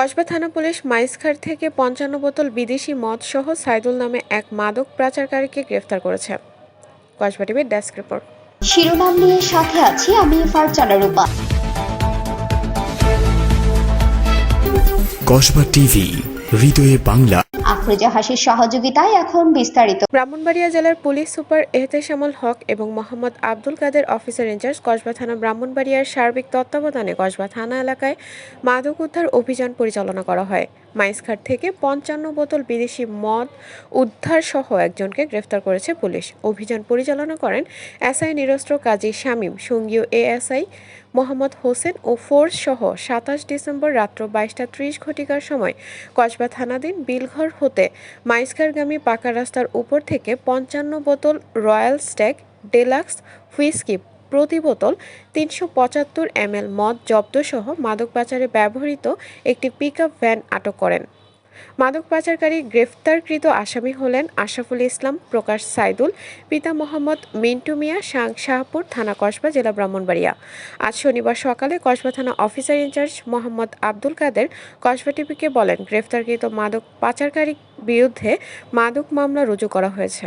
কসবা থানা পুলিশ মাইসখার থেকে পঞ্চান্ন বোতল বিদেশি মদ সহ সাইদুল নামে এক মাদক পাচারকারীকে গ্রেফতার করেছে। কসবা টিভির ডেস্ক রিপোর্ট। শিরোনাম নিয়ে সাথে আছি আমি ফারজানা রূপা। কসবা টিভি হৃদয়ে বাংলা। আফরোজা হাসির সহযোগিতায় এখন বিস্তারিত। ব্রাহ্মণবাড়িয়া জেলার পুলিশ সুপার এহতেশামুল হক এবং Mohammad Abdul Kader officer in charge Kasba থানা ব্রাহ্মণবাড়িয়ার সার্বিক তত্ত্বাবধানে কসবা থানা এলাকায় মাদক উদ্ধার অভিযান পরিচালনা করা হয়। মাইসঘাট থেকে পঞ্চান্ন বোতল বিদেশি মদ উদ্ধার সহ একজনকে গ্রেফতার করেছে পুলিশ। অভিযান পরিচালনা করেন এসআই নিরস্ত্র কাজী শামীম সঙ্গীয় এএসআই মোহাম্মদ হোসেন ও ফোর্স সহ সাতাশ ডিসেম্বর রাত্র বাইশটা ত্রিশ ঘটিকার সময় কসবা থানাধীন বিলঘর হতে মাইসঘাটগামী পাকা রাস্তার উপর থেকে পঞ্চান্ন বোতল রয়্যাল স্ট্যাগ ডেলাক্স, হুইস্কি প্রতি বোতল তিনশো পঁচাত্তর এম এল মদ জব্দসহ মাদক পাচারে ব্যবহৃত একটি পিকআপ ভ্যান আটক করেন। মাদক পাচারকারী গ্রেফতারকৃত আসামি হলেন আশরাফুল ইসলাম, প্রকাশ সাইদুল, পিতা মোহাম্মদ মিন্টু মিয়া শাহ শাহপুর থানা কসবা জেলা ব্রাহ্মণবাড়িয়া। আজ শনিবার সকালে কসবা থানা officer in charge Mohammad Abdul Kader Kasba টিভিকে বলেন, গ্রেফতারকৃত মাদক পাচারকারী বিরুদ্ধে মাদক মামলা রুজু করা হয়েছে।